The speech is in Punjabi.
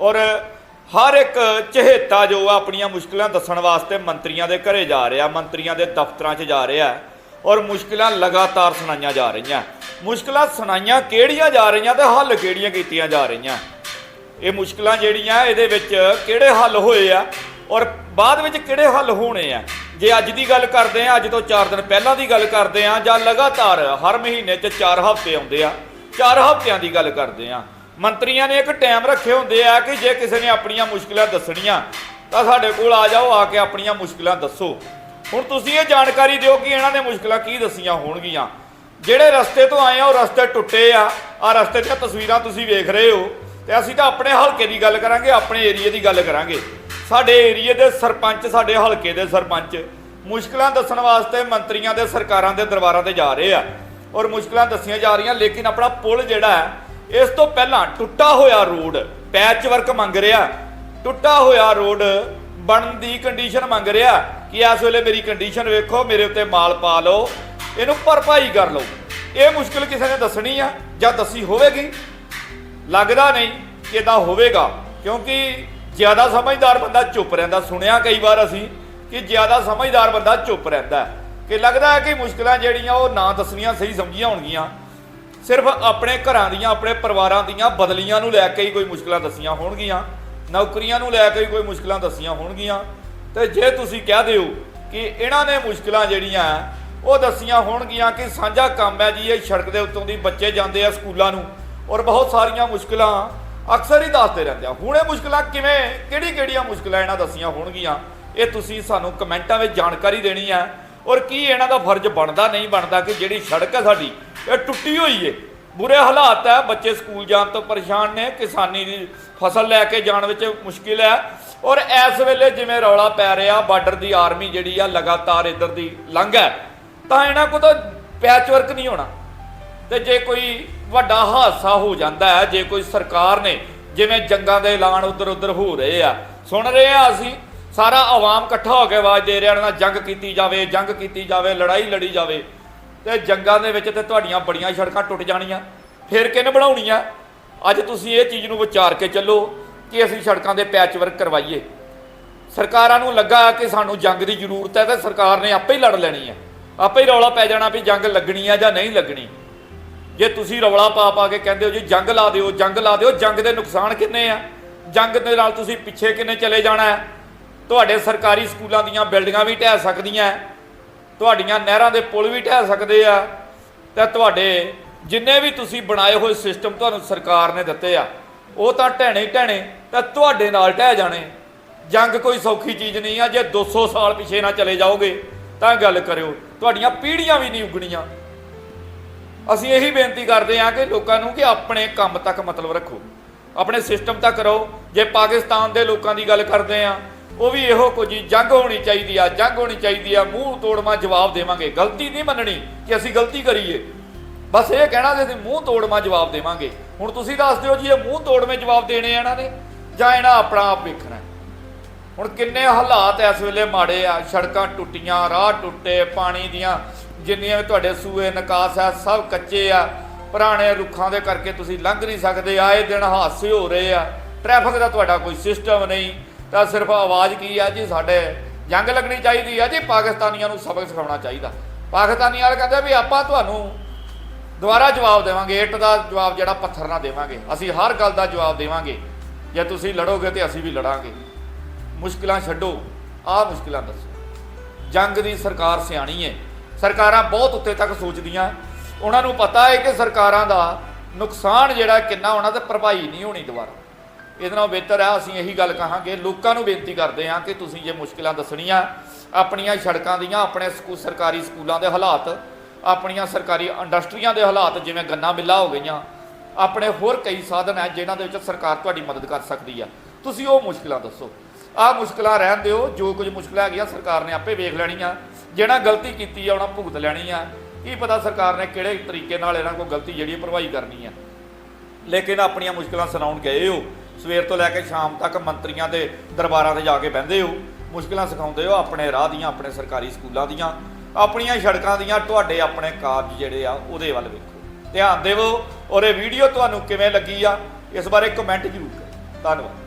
ਔਰ ਹਰ ਇੱਕ ਚਹੇਤਾ ਜੋ ਆ ਆਪਣੀਆਂ ਮੁਸ਼ਕਲਾਂ ਦੱਸਣ ਵਾਸਤੇ ਮੰਤਰੀਆਂ ਦੇ ਘਰੇ ਜਾ ਰਿਹਾ, ਮੰਤਰੀਆਂ ਦੇ ਦਫ਼ਤਰਾਂ 'ਚ ਜਾ ਰਿਹਾ ਔਰ ਮੁਸ਼ਕਲਾਂ ਲਗਾਤਾਰ ਸੁਣਾਈਆਂ ਜਾ ਰਹੀਆਂ। ਮੁਸ਼ਕਲਾਂ ਸੁਣਾਈਆਂ ਕਿਹੜੀਆਂ ਜਾ ਰਹੀਆਂ ਤੇ ਹੱਲ ਕਿਹੜੀਆਂ ਕੀਤੀਆਂ ਜਾ ਰਹੀਆਂ? ਇਹ ਮੁਸ਼ਕਲਾਂ ਜਿਹੜੀਆਂ ਇਹਦੇ ਵਿੱਚ ਕਿਹੜੇ ਹੱਲ ਹੋਏ ਆ ਔਰ ਬਾਅਦ ਵਿੱਚ ਕਿਹੜੇ ਹੱਲ ਹੋਣੇ ਆ? ਜੇ ਅੱਜ ਦੀ ਗੱਲ ਕਰਦੇ ਆ ਅੱਜ ਤੋਂ 4 ਦਿਨ ਪਹਿਲਾਂ ਦੀ ਗੱਲ ਕਰਦੇ ਆ ਜਾਂ ਲਗਾਤਾਰ ਹਰ ਮਹੀਨੇ 'ਚ 4 ਹਫ਼ਤੇ ਆਉਂਦੇ ਆ 4 ਹਫ਼ਤਿਆਂ ਦੀ ਗੱਲ ਕਰਦੇ ਆ ਮੰਤਰੀਆਂ ਨੇ ਇੱਕ ਟਾਈਮ ਰੱਖੇ ਹੁੰਦੇ ਆ ਕਿ ਜੇ ਕਿਸੇ ਨੇ ਆਪਣੀਆਂ ਮੁਸ਼ਕਲਾਂ ਦੱਸਣੀਆਂ, ਤਾਂ ਸਾਡੇ ਕੋਲ ਆ ਜਾਓ, ਆ ਕੇ ਆਪਣੀਆਂ ਮੁਸ਼ਕਲਾਂ ਦੱਸੋ। ਹੁਣ ਤੁਸੀਂ ਇਹ ਜਾਣਕਾਰੀ ਦਿਓ ਕਿ ਇਹਨਾਂ ਨੇ ਮੁਸ਼ਕਲਾਂ ਕੀ ਦੱਸੀਆਂ ਹੋਣਗੀਆਂ। ਜਿਹੜੇ ਰਸਤੇ ਤੋਂ ਆਏ ਆ, ਉਹ ਰਸਤੇ ਟੁੱਟੇ ਆ। ਆ ਰਸਤੇ ਦੀਆਂ ਤਸਵੀਰਾਂ ਤੁਸੀਂ ਵੇਖ ਰਹੇ ਹੋ। ਤੇ ਅਸੀਂ ਤਾਂ ਆਪਣੇ ਹਲਕੇ ਦੀ ਗੱਲ ਕਰਾਂਗੇ, ਆਪਣੇ ਏਰੀਏ ਦੀ ਗੱਲ ਕਰਾਂਗੇ। ਸਾਡੇ ਏਰੀਏ ਦੇ ਸਰਪੰਚ, ਸਾਡੇ ਹਲਕੇ ਦੇ ਸਰਪੰਚ ਮੁਸ਼ਕਲਾਂ ਦੱਸਣ ਵਾਸਤੇ ਮੰਤਰੀਆਂ ਦੇ, ਸਰਕਾਰਾਂ ਦੇ ਦਰਬਾਰਾਂ ਤੇ ਜਾ ਰਹੇ ਆ। ਔਰ ਮੁਸ਼ਕਲਾਂ ਦੱਸੀਆਂ ਜਾ ਰਹੀਆਂ, ਲੇਕਿਨ ਆਪਣਾ ਪੁਲ ਜਿਹੜਾ ਹੈ ਇਸ ਤੋਂ ਪਹਿਲਾਂ ਟੁੱਟਾ ਹੋਇਆ ਰੋਡ ਪੈਚ ਵਰਕ ਮੰਗ ਰਿਹਾ। ਟੁੱਟਾ ਹੋਇਆ ਰੋਡ ਬਣਨ ਦੀ ਕੰਡੀਸ਼ਨ ਮੰਗ ਰਿਹਾ ਕਿ ਇਸ ਵੇਲੇ ਮੇਰੀ ਕੰਡੀਸ਼ਨ ਵੇਖੋ, ਮੇਰੇ ਉੱਤੇ ਮਾਲ ਪਾ ਲਓ, ਇਹਨੂੰ ਭਰਪਾਈ ਕਰ ਲਓ। ਇਹ ਮੁਸ਼ਕਲ ਕਿਸੇ ਨੇ ਦੱਸਣੀ ਆ ਜਾਂ ਦੱਸੀ ਹੋਵੇਗੀ? ਲੱਗਦਾ ਨਹੀਂ ਕਿ ਇਦਾਂ ਹੋਵੇਗਾ, ਕਿਉਂਕਿ ਜ਼ਿਆਦਾ ਸਮਝਦਾਰ ਬੰਦਾ ਚੁੱਪ ਰਹਿੰਦਾ। ਸੁਣਿਆ ਕਈ ਵਾਰ ਅਸੀਂ ਕਿ ਜ਼ਿਆਦਾ ਸਮਝਦਾਰ ਬੰਦਾ ਚੁੱਪ ਰਹਿੰਦਾ ਕਿ ਲੱਗਦਾ ਹੈ ਕਿ ਮੁਸ਼ਕਲਾਂ ਜਿਹੜੀਆਂ ਉਹ ਨਾ ਦੱਸਣੀਆਂ, ਸਹੀ ਸਮਝੀਆਂ ਹੋਣਗੀਆਂ। ਸਿਰਫ ਆਪਣੇ ਘਰਾਂ ਦੀਆਂ, ਆਪਣੇ ਪਰਿਵਾਰਾਂ ਦੀਆਂ ਬਦਲੀਆਂ ਨੂੰ ਲੈ ਕੇ ਹੀ ਕੋਈ ਮੁਸ਼ਕਲਾਂ ਦੱਸੀਆਂ ਹੋਣਗੀਆਂ। ਨੌਕਰੀਆਂ ਨੂੰ ਲੈ ਕੇ ਹੀ ਕੋਈ ਮੁਸ਼ਕਲਾਂ ਦੱਸੀਆਂ ਹੋਣਗੀਆਂ। ਤੇ ਜੇ ਤੁਸੀਂ ਕਹਿ ਦਿਓ ਕਿ ਇਹਨਾਂ ਨੇ ਮੁਸ਼ਕਲਾਂ ਜਿਹੜੀਆਂ, ਉਹ ਦੱਸੀਆਂ ਹੋਣਗੀਆਂ ਕਿ ਸਾਂਝਾ ਕੰਮ ਹੈ ਜੀ, ਇਹ ਸੜਕ ਦੇ ਉੱਤੋਂ ਦੀ ਬੱਚੇ ਜਾਂਦੇ ਆ ਸਕੂਲਾਂ ਨੂੰ ਔਰ ਬਹੁਤ ਸਾਰੀਆਂ ਮੁਸ਼ਕਲਾਂ ਅਕਸਰ ਹੀ ਦੱਸਦੇ ਰਹਿੰਦੇ ਆ। ਹੁਣ ਇਹ ਮੁਸ਼ਕਲਾਂ ਕਿਵੇਂ ਕਿਹੜੀ ਕਿਹੜੀਆਂ ਮੁਸ਼ਕਲਾਂ ਇਹਨਾਂ ਦੱਸੀਆਂ ਹੋਣਗੀਆਂ, ਇਹ ਤੁਸੀਂ ਸਾਨੂੰ ਕਮੈਂਟਾਂ ਵਿੱਚ ਜਾਣਕਾਰੀ ਦੇਣੀ ਹੈ। ਔਰ ਕੀ ਇਹਨਾਂ ਦਾ ਫਰਜ਼ ਬਣਦਾ, ਨਹੀਂ ਬਣਦਾ ਕਿ ਜਿਹੜੀ ਸੜਕ ਹੈ ਸਾਡੀ ਇਹ ਟੁੱਟੀ ਹੋਈ ਏ। ਬੁਰੇ ਹਾਲਾਤ ਹੈ ਬੱਚੇ ਸਕੂਲ ਜਾਣ ਤੋਂ ਪਰੇਸ਼ਾਨ ਨੇ, ਕਿਸਾਨੀ ਦੀ ਫਸਲ ਲੈ ਕੇ ਜਾਣ ਵਿੱਚ ਮੁਸ਼ਕਿਲ ਹੈ ਔਰ ਇਸ ਵੇਲੇ ਜਿਵੇਂ ਰੌਲਾ ਪੈ ਰਿਹਾ, ਬਾਰਡਰ ਦੀ ਆਰਮੀ ਜਿਹੜੀ ਆ ਲਗਾਤਾਰ ਇੱਧਰ ਦੀ ਲੰਘ ਹੈ ਤਾਂ ਇਹਨਾਂ ਕੋਲ ਤਾਂ ਪੈਚ ਵਰਕ ਨਹੀਂ ਹੋਣਾ। ਤੇ ਜੇ ਕੋਈ ਵੱਡਾ ਹਾਦਸਾ ਹੋ ਜਾਂਦਾ ਹੈ ਜੇ ਕੋਈ ਸਰਕਾਰ ਨੇ ਜਿਵੇਂ ਜੰਗਾਂ ਦੇ ਐਲਾਨ ਉਧਰ ਉਧਰ ਹੋ ਰਹੇ ਆ, ਸੁਣ ਰਹੇ ਆ ਅਸੀਂ, ਸਾਰਾ ਆਵਾਮ ਇਕੱਠਾ ਹੋ ਕੇ ਆਵਾਜ਼ ਦੇ ਰਿਹਾ ਨਾ ਜੰਗ ਕੀਤੀ ਜਾਵੇ, ਜੰਗ ਕੀਤੀ ਜਾਵੇ, ਲੜਾਈ ਲੜੀ ਜਾਵੇ। ਤੇ ਜੰਗਾਂ ਦੇ ਵਿੱਚ ਤੇ ਤੁਹਾਡੀਆਂ ਬੜੀਆਂ ਸੜਕਾਂ ਟੁੱਟ ਜਾਣੀਆਂ। ਫਿਰ ਕਿਹਨੇ ਬਣਾਉਣੀਆਂ? ਅੱਜ ਤੁਸੀਂ ਇਹ ਚੀਜ਼ ਨੂੰ ਵਿਚਾਰ ਕੇ ਚੱਲੋ ਕਿ ਅਸੀਂ ਸੜਕਾਂ ਦੇ ਪੈਚ ਵਰਕ ਕਰਵਾਈਏ। ਸਰਕਾਰਾਂ ਨੂੰ ਲੱਗਾ ਕਿ ਸਾਨੂੰ ਜੰਗ ਦੀ ਜ਼ਰੂਰਤ ਹੈ ਤਾਂ ਸਰਕਾਰ ਨੇ ਆਪੇ ਹੀ ਲੜ ਲੈਣੀ ਹੈ। ਆਪੇ ਹੀ ਰੌਲਾ ਪੈ ਜਾਣਾ ਵੀ ਜੰਗ ਲੱਗਣੀ ਹੈ ਜਾਂ ਨਹੀਂ ਲੱਗਣੀ। ਜੇ ਤੁਸੀਂ ਰੌਲਾ ਪਾ ਪਾ ਕੇ ਕਹਿੰਦੇ ਹੋ ਜੀ ਜੰਗ ਲਾ ਦਿਓ, ਜੰਗ ਲਾ ਦਿਓ, ਜੰਗ ਦੇ ਨੁਕਸਾਨ ਕਿੰਨੇ ਆ? ਜੰਗ ਦੇ ਨਾਲ ਤੁਸੀਂ ਪਿੱਛੇ ਕਿੰਨੇ ਚਲੇ ਜਾਣਾ ਹੈ? ਤੁਹਾਡੇ ਸਰਕਾਰੀ ਸਕੂਲਾਂ ਦੀਆਂ ਬਿਲਡਿੰਗਾਂ ਵੀ ਢਹਿ ਸਕਦੀਆਂ ਤੁਹਾਡੀਆਂ ਨਹਿਰਾਂ ਦੇ ਪੁਲ ਵੀ ਢਹਿ ਸਕਦੇ ਆ ਤੇ ਤੁਹਾਡੇ ਜਿੰਨੇ ਵੀ ਤੁਸੀਂ ਬਣਾਏ ਹੋਏ ਸਿਸਟਮ ਤੁਹਾਨੂੰ ਸਰਕਾਰ ਨੇ ਦਿੱਤੇ ਆ, ਉਹ ਤਾਂ ਢਹਿਣੇ ਹੀ ਢਹਿਣੇ, ਤਾਂ ਤੁਹਾਡੇ ਨਾਲ ਢਹਿ ਜਾਣੇ। ਜੰਗ ਕੋਈ ਸੌਖੀ ਚੀਜ਼ ਨਹੀਂ ਆ, ਜੇ 200 ਸਾਲ ਪਿੱਛੇ ਨਾ ਚਲੇ ਜਾਓਗੇ, ਤਾਂ ਗੱਲ ਕਰਿਓ, ਤੁਹਾਡੀਆਂ ਪੀੜ੍ਹੀਆਂ ਵੀ ਨਹੀਂ ਉਗਣੀਆਂ। ਅਸੀਂ ਇਹੀ ਬੇਨਤੀ ਕਰਦੇ ਹਾਂ ਕਿ ਲੋਕਾਂ ਨੂੰ ਕਿ ਆਪਣੇ ਕੰਮ ਤੱਕ ਮਤਲਬ ਰੱਖੋ। ਆਪਣੇ ਸਿਸਟਮ ਤੱਕ ਰਹੋ। ਜੇ ਪਾਕਿਸਤਾਨ ਦੇ ਲੋਕਾਂ ਦੀ ਗੱਲ ਕਰਦੇ ਆ ਉਹ ਵੀ ਇਹੋ ਕੁਝ ਹੀ ਜੰਗ ਹੋਣੀ ਚਾਹੀਦੀ ਆ, ਜੰਗ ਹੋਣੀ ਚਾਹੀਦੀ ਆ, ਮੂੰਹ ਤੋੜਮਾ ਜਵਾਬ ਦੇਵਾਂਗੇ। ਗਲਤੀ ਨਹੀਂ ਮੰਨਣੀ ਕਿ ਅਸੀਂ ਗਲਤੀ ਕਰੀਏ। ਬਸ ਇਹ ਕਹਿਣਾ ਕਿ ਅਸੀਂ ਮੂੰਹ ਤੋੜਮਾ ਜਵਾਬ ਦੇਵਾਂਗੇ। ਹੁਣ ਤੁਸੀਂ ਦੱਸ ਦਿਓ ਜੀ, ਇਹ ਮੂੰਹ ਤੋੜਵੇਂ ਜਵਾਬ ਦੇਣੇ ਆ ਇਹਨਾਂ ਨੇ ਜਾਂ ਇਹਨਾਂ ਆਪਣਾ ਆਪ ਵੇਖਣਾ ਹੁਣ ਕਿੰਨੇ ਹਾਲਾਤ ਇਸ ਵੇਲੇ ਮਾੜੇ ਆ, ਸੜਕਾਂ ਟੁੱਟੀਆਂ, ਰਾਹ ਟੁੱਟੇ, ਪਾਣੀ ਦੀਆਂ ਜਿੰਨੀਆਂ ਵੀ ਤੁਹਾਡੇ ਸੂਏ ਨਿਕਾਸ ਆ, ਸਭ ਕੱਚੇ ਆ। ਪੁਰਾਣੇ ਰੁੱਖਾਂ ਦੇ ਕਰਕੇ ਤੁਸੀਂ ਲੰਘ ਨਹੀਂ ਸਕਦੇ, ਆਏ ਦਿਨ ਹਾਦਸੇ ਹੋ ਰਹੇ ਆ। ਟ੍ਰੈਫਿਕ ਦਾ ਤੁਹਾਡਾ ਕੋਈ ਸਿਸਟਮ ਨਹੀਂ। ਤਾਂ ਸਿਰਫ ਆਵਾਜ਼ ਕੀ ਆ ਜੀ? ਸਾਡੇ ਜੰਗ ਲੱਗਣੀ ਚਾਹੀਦੀ ਆ ਜੀ। ਪਾਕਿਸਤਾਨੀਆਂ ਨੂੰ ਸਬਕ ਸਿਖਾਉਣਾ ਚਾਹੀਦਾ। ਪਾਕਿਸਤਾਨੀ ਵਾਲੇ ਕਹਿੰਦੇ ਵੀ ਆਪਾਂ ਤੁਹਾਨੂੰ ਦੁਬਾਰਾ ਜਵਾਬ ਦੇਵਾਂਗੇ। ਇੱਟ ਦਾ ਜਵਾਬ ਜਿਹੜਾ ਪੱਥਰ ਨਾਲ ਦੇਵਾਂਗੇ। ਅਸੀਂ ਹਰ ਗੱਲ ਦਾ ਜਵਾਬ ਦੇਵਾਂਗੇ। ਜੇ ਤੁਸੀਂ ਲੜੋਗੇ ਤੇ ਅਸੀਂ ਵੀ ਲੜਾਂਗੇ। ਮੁਸ਼ਕਿਲਾਂ ਛੱਡੋ। ਆਹ ਮੁਸ਼ਕਿਲਾਂ ਦੱਸੋ। ਜੰਗ ਦੀ ਸਰਕਾਰ ਸਿਆਣੀ ਹੈ ਸਰਕਾਰਾਂ ਬਹੁਤ ਉੱਤੇ ਤੱਕ ਸੋਚਦੀਆਂ। ਉਹਨਾਂ ਨੂੰ ਪਤਾ ਹੈ ਕਿ ਸਰਕਾਰਾਂ ਦਾ ਨੁਕਸਾਨ ਜਿਹੜਾ ਕਿੰਨਾ ਹੋਣਾ ਤੇ ਭਰਪਾਈ ਨਹੀਂ ਹੋਣੀ ਦੁਬਾਰਾ। ਇਹਦੇ ਨਾਲ ਬਿਹਤਰ ਹੈ ਅਸੀਂ ਇਹੀ ਗੱਲ ਕਹਾਂਗੇ। ਲੋਕਾਂ ਨੂੰ ਬੇਨਤੀ ਕਰਦੇ ਹਾਂ ਕਿ ਤੁਸੀਂ ਜੇ ਮੁਸ਼ਕਿਲਾਂ ਦੱਸਣੀਆਂ, ਆਪਣੀਆਂ ਸੜਕਾਂ ਦੀਆਂ, ਆਪਣੇ ਸਕੂ, ਸਰਕਾਰੀ ਸਕੂਲਾਂ ਦੇ ਹਾਲਾਤ, ਆਪਣੀਆਂ ਸਰਕਾਰੀ ਇੰਡਸਟਰੀਆਂ ਦੇ ਹਾਲਾਤ ਜਿਵੇਂ ਗੰਨਾ ਮਿੱਲਾਂ ਹੋ ਗਈਆਂ, ਆਪਣੇ ਹੋਰ ਕਈ ਸਾਧਨ ਹੈ ਜਿਨ੍ਹਾਂ ਦੇ ਵਿੱਚ ਸਰਕਾਰ ਤੁਹਾਡੀ ਮਦਦ ਕਰ ਸਕਦੀ ਆ। ਤੁਸੀਂ ਉਹ ਮੁਸ਼ਕਿਲਾਂ ਦੱਸੋ। ਆਹ ਮੁਸ਼ਕਿਲਾਂ ਰਹਿਣ ਦਿਓ, ਜੋ ਕੁਝ ਮੁਸ਼ਕਿਲਾਂ ਹੈਗੀਆਂ ਸਰਕਾਰ ਨੇ ਆਪੇ ਵੇਖ ਲੈਣੀਆਂ। ਜਿਹੜਾ ਗਲਤੀ ਕੀਤੀ ਆ, ਉਹਨਾਂ ਭੁਗਤ ਲੈਣੀ ਆ। ਕੀ ਪਤਾ ਸਰਕਾਰ ਨੇ ਕਿਹੜੇ ਤਰੀਕੇ ਨਾਲ ਇਹਨਾਂ ਕੋਲ ਗਲਤੀ ਜਿਹੜੀ ਭਰਵਾਈ ਕਰਨੀ ਆ। ਲੇਕਿਨ ਆਪਣੀਆਂ ਮੁਸ਼ਕਲਾਂ ਸੁਣਾਉਣ ਗਏ ਹੋ। ਸਵੇਰ ਤੋਂ ਲੈ ਕੇ ਸ਼ਾਮ ਤੱਕ ਮੰਤਰੀਆਂ ਦੇ ਦਰਬਾਰਾਂ ਤੇ ਜਾ ਕੇ ਬਹਿੰਦੇ ਹੋ। ਮੁਸ਼ਕਲਾਂ ਸਿਖਾਉਂਦੇ ਹੋ ਆਪਣੇ ਰਾਹ ਦੀਆਂ, ਆਪਣੇ ਸਰਕਾਰੀ ਸਕੂਲਾਂ ਦੀਆਂ। ਆਪਣੀਆਂ ਸੜਕਾਂ ਦੀਆਂ, ਤੁਹਾਡੇ ਆਪਣੇ ਕਾਰਜ ਜਿਹੜੇ ਆ, ਉਹਦੇ ਵੱਲ ਵੇਖੋ। ਧਿਆਨ ਦੇਵੋ ਔਰ ਇਹ ਵੀਡੀਓ ਤੁਹਾਨੂੰ ਕਿਵੇਂ ਲੱਗੀ ਆ, ਇਸ ਬਾਰੇ ਕਮੈਂਟ ਜ਼ਰੂਰ ਕਰੋ। ਧੰਨਵਾਦ।